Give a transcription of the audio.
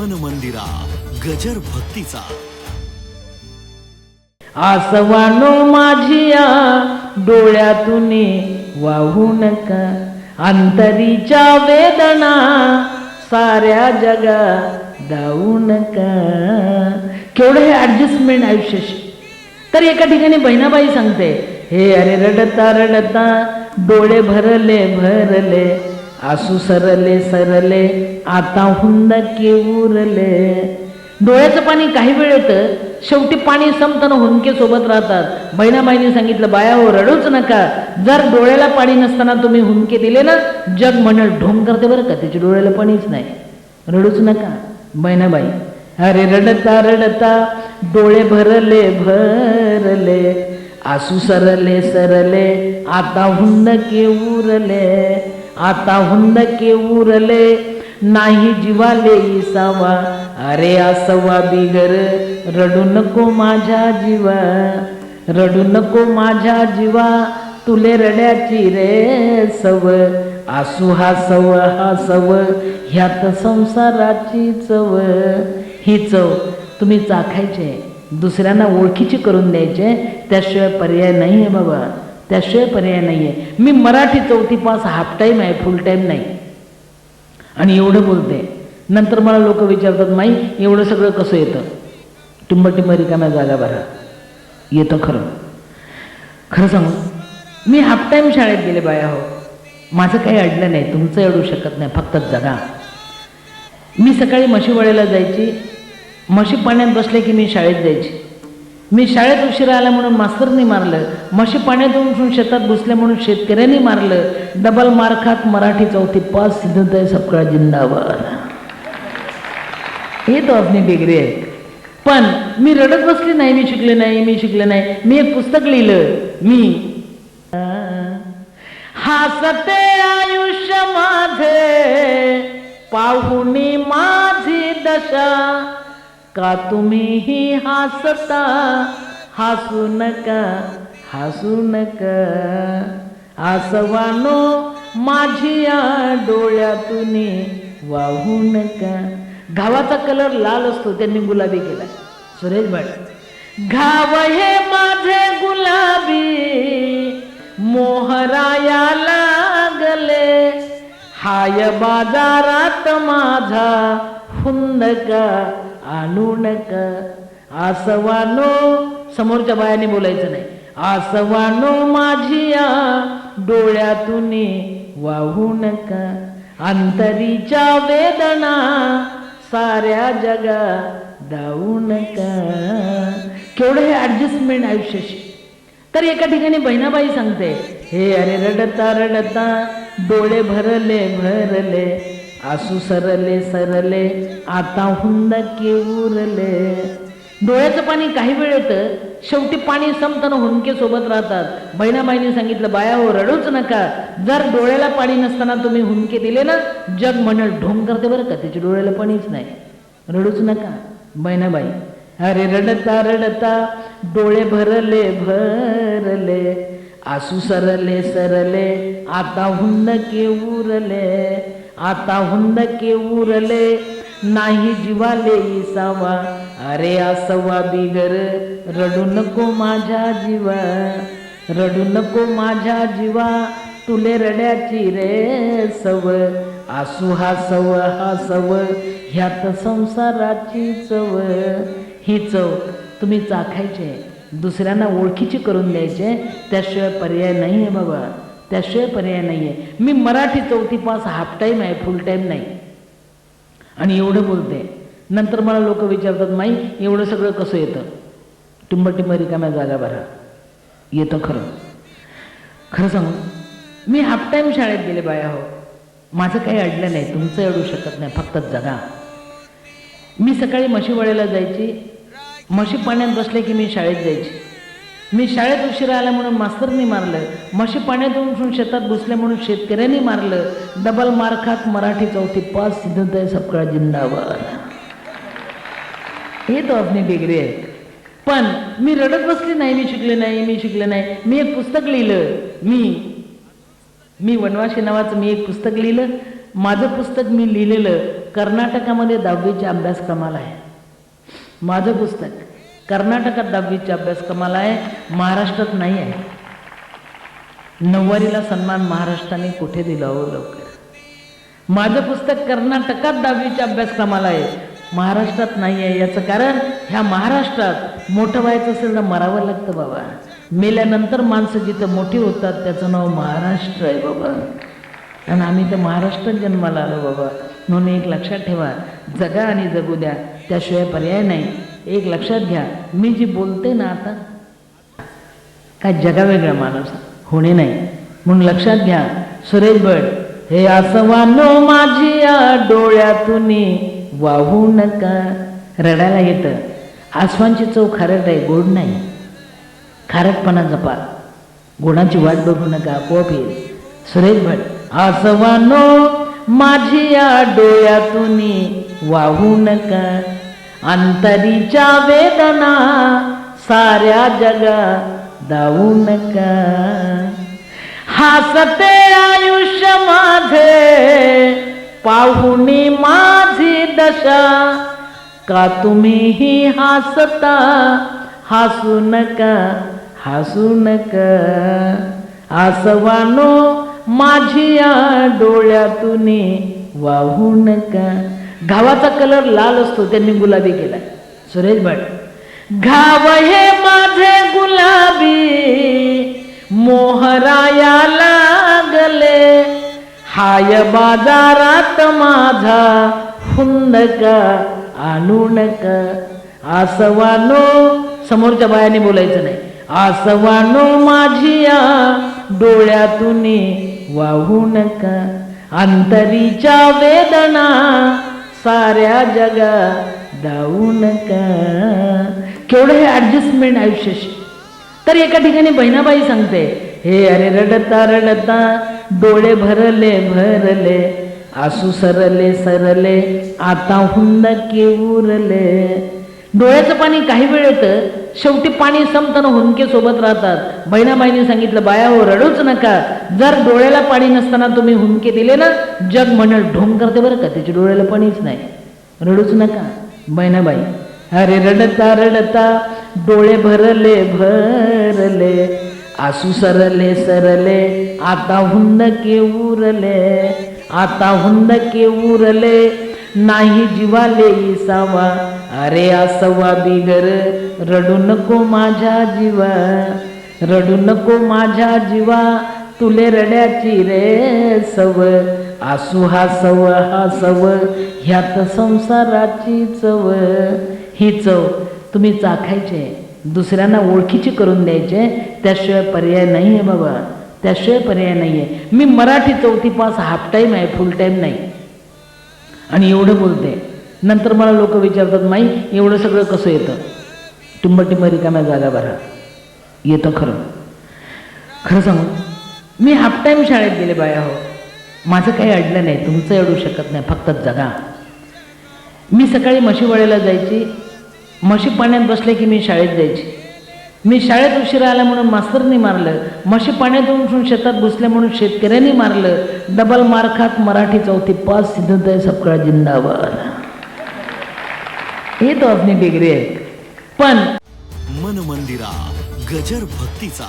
मन मंदिरा गजर भक्तीचा. आसवानो माझिया डोळ्यातून वाहू नका. अंतरीच्या वेदना साऱ्या जगा दाऊ नका. केवढं हे ॲडजस्टमेंट आयुष्याशी. तर एका ठिकाणी बहिणाबाई सांगते हे अरे रडता रडता डोळे भरले भरले. आसू सरले सरले आता हुंद के उरले डोळ्याचं पाणी काही वेळ येतं शेवटी पाणी संपताना हुंके सोबत राहतात. बहिणाबाईंनी सांगितलं बाया हो रडूच नका. जर डोळ्याला पाणी नसताना तुम्ही हुंके दिले ना जग म्हणेल ढोंग करते बरं का त्याच्या डोळ्याला पाणीच नाही. रडूच नका बहिणाबाई. अरे रडता रडता डोळे भरले भरले. आसू सरले सरले आता हुंद के उरले. आता हुंदके उरले नाही जीवाले इसावा. अरे आसवा बिगर रडू नको माझ्या जीवा. रडू नको माझ्या जीवा तुले रड्याची रे सव. आसू हा सव हा सव ह्यात संसाराची चव. ही चव तुम्ही चाखायचे दुसऱ्यांना ओळखीची करून द्यायचे त्याशिवाय पर्याय नाही आहे बाबा. त्याशिवाय पर्याय नाही आहे मी मराठी चौथी पास हाफ टाईम आहे फुल टाईम नाही. आणि एवढं बोलते. नंतर मला लोक विचारतात माई एवढं सगळं कसं येतं? टिंबटिंब रिकाम्या जागा भरा. येतं खरं. खरं सांगू मी हाफ टाईम शाळेत गेले बाया हो. माझं काही अडलं नाही तुमचं अडू शकत नाही फक्त जगा. मी सकाळी म्हशीवळेला जायची. म्हशी पाण्यात बसले की मी शाळेत जायची. मी शाळेत उशिरा आला म्हणून मास्तरनी मारलं म्हशी पाण्यात उंचून शेतात घुसले म्हणून शेतकऱ्यांनी मारलं डबल मार खात मराठी चौथी पाच सिद्धताई सपकाळ जिंदाबाद. हे तो आपली डिग्री आहे. पण मी रडत बसली नाही मी शिकले नाही मी शिकले नाही मी एक पुस्तक लिहिलं मी हासते आयुष्य माझे पाहुणी माझी दशा का तुम्हीही हसता हसू नका हसू नका. आसवानो माझी या डोळ्यातून वाहू नका. घावाचा कलर लाल असतो त्यांनी गुलाबी केला. सुरेश भट घाव हे माझे गुलाबी मोहराया लागले. हाय बाजारात माझा हुंदका. आणू नका आसवानो समोरच्या बायाने बोलायचं नाही. आसवानो माझिया डोळ्यातून वाहू नका अंतरीच्या वेदना साऱ्या जगा दाऊ नका केवढं हे ॲडजस्टमेंट आयुष्याशी. तर एका ठिकाणी बहिणाबाई सांगते हे अरे रडता रडता डोळे भरले भरले आसू सरले सरले आता हुंद के उरले. डोळ्याचं पाणी काही वेळ येतं शेवटी पाणी संपताना हुंके सोबत राहतात. बहिणाबाईंनी सांगितलं बाया हो रडूच नका. जर डोळ्याला पाणी नसताना तुम्ही हुंके दिले ना जग म्हणेल ढोंग करते बरं का त्याच्या डोळ्याला पाणीच नाही. रडूच नका बहिणाबाई. अरे रडता रडता डोळे भरले भरले. आसू सरले सरले आता हुंद के उरले. आता हुंदके उरले नाही जीवाले इसावा. अरे आसवा बिगर रडू नको माझ्या जीवा. रडू नको माझ्या जीवा तुले रड्याची रे सव. आसू हा सव हा सव ह्यात संसाराची चव. ही चव तुम्ही चाखायचे दुसऱ्यांना ओळखीची करून द्यायचे त्याशिवाय पर्याय नाही आहे बाबा. त्याशिवाय पर्याय नाही आहे मी मराठी चौथी पास हाफ टाईम आहे फुल टाईम नाही. आणि एवढं बोलते. नंतर मला लोक विचारतात माई एवढं सगळं कसं येतं? टिंबटिंब रिकाम्या जागा भरा. येतं खरं. खरं सांगू मी हाफ टाईम शाळेत गेले बाया हो. माझं काही अडलं नाही तुमचं अडू शकत नाही फक्त जगा. मी सकाळी म्हशीवळेला जायची. म्हशी पाण्यात बसले की मी शाळेत जायची. मी शाळेत उशिरा आला म्हणून मास्तरनी मारलं. म्हशी पाण्यात उठून शेतात घुसले म्हणून शेतकऱ्यांनी मारलं. डबल मार खात मराठी चौथी पाच सिद्धताई सपकाळ जिंदाबाद. हे तो आपली डिग्री आहे. पण मी रडत बसली नाही मी शिकले नाही मी शिकले नाही. मी एक पुस्तक लिहिलं. मी मी वनवाशी नावाचं मी एक पुस्तक लिहिलं. माझं पुस्तक मी लिहिलेलं कर्नाटकामध्ये दहावीच्या अभ्यासक्रमाला आहे. माझं पुस्तक. कर्नाटकात दहावीच्या अभ्यासक्रमाला आहे महाराष्ट्रात नाही आहे. नऊवारीला सन्मान महाराष्ट्राने कुठे दिला हो लवकर? माझं पुस्तक कर्नाटकात दहावीच्या अभ्यासक्रमाला आहे महाराष्ट्रात नाही आहे. याचं कारण ह्या महाराष्ट्रात मोठं व्हायचं असेल तर मरावं लागतं बाबा. मेल्यानंतर माणसं जिथं मोठी होतात त्याचं नाव महाराष्ट्र आहे बाबा. आणि आम्ही तर महाराष्ट्रात जन्माला आलो बाबा. म्हणून एक लक्षात ठेवा जगा आणि जगू द्या. त्याशिवाय पर्याय नाही. एक लक्षात घ्या. मी जी बोलते ना आता काय जगावेगळा माणूस होणे नाही. म्हणून लक्षात घ्या सुरेश भट हे आसवानो माझी या डोळ्यातून वाहू नका. रडायला येतं. आसवांची चव खारट आहे गोड नाही. खारटपणा जपा. गुणाची वाट बघू नका आपोआप येईल. सुरेश भट आसवानो माझी या डोळ्यातून वाहू नका. अंतरीच्या वेदना साऱ्या जगा दाऊ नका. हसते आयुष्य माझे पाहुणी माझी दशा. का तुम्हीही हसता हसू नका हसू नका. आसवानो माझी या डोळ्यातून वाहू नका. घावाचा कलर लाल असतो त्यांनी गुलाबी केलाय. सुरेश भट घाव हे माझे गुलाबी मोहराया लागले हाय बाजारात माझा हुंदका आणू नका आसवानो समोरच्या बायाने बोलायचं नाही आसवानो माझिया डोळ्यातून वाहू नका अंतरीच्या वेदना साऱ्या जगा दावू नका केवढं हे ॲडजस्टमेंट आयुष्याशी. तर एका ठिकाणी बहिणाबाई सांगते हे अरे रडता रडता डोळे भरले भरले आसू सरले सरले आता हुंद के उरले. डोळ्याचं पाणी काही वेळ येतं शेवटी पाणी संपताना हुंके सोबत राहतात. बहिणाबाईने सांगितलं बाया हो रडूच नका. जर डोळ्याला पाणी नसताना तुम्ही हुंके दिले ना जग म्हणल ढोंग करते बरं का त्याच्या डोळ्याला पाणीच नाही. रडूच नका. बहिणाबाई अरे रडता रडता डोळे भरले भरले आसू सरले सरले आता हुंद के उरले आता हुंद के उरले नाही जीवाले इसावा अरे आसवा बिगर रडू नको माझ्या जीवा. रडू नको माझ्या जीवा तुले रड्याची रे सव. आसू हा सव हा सव ह्यात संसाराची चव. ही चव तुम्ही चाखायचे दुसऱ्यांना ओळखीची करून द्यायचे त्याशिवाय पर्याय नाही आहे बाबा. त्याशिवाय पर्याय नाही आहे मी मराठी चौथी पास हाफ टाईम आहे फुल टाईम नाही. आणि एवढं बोलते. नंतर मला लोक विचारतात माई एवढं सगळं कसं येतं? टिंब रिकाम्या जागा भरा. येतं खरं. खरं सांगू? मी हाफ टाईम शाळेत गेले बाया हो. माझं काही अडलं नाही. तुमचं अडू शकत नाही. फक्त जगा. मी सकाळी म्हशीवळेला जायची. म्हशी पाण्यात बसले की मी शाळेत जायची. मी शाळेत उशिरा आला म्हणून मास्तरनी मारलं. म्हशी पाण्यातून उठून शेतात घुसल्या म्हणून शेतकऱ्यांनी मारलं. डबल मार खात मराठी चौथी पाच सिद्धते सपकाळ जिंदाबाद. हे तो आपली डिग्री आहे. पण मन मंदिरा गजर भक्तीचा.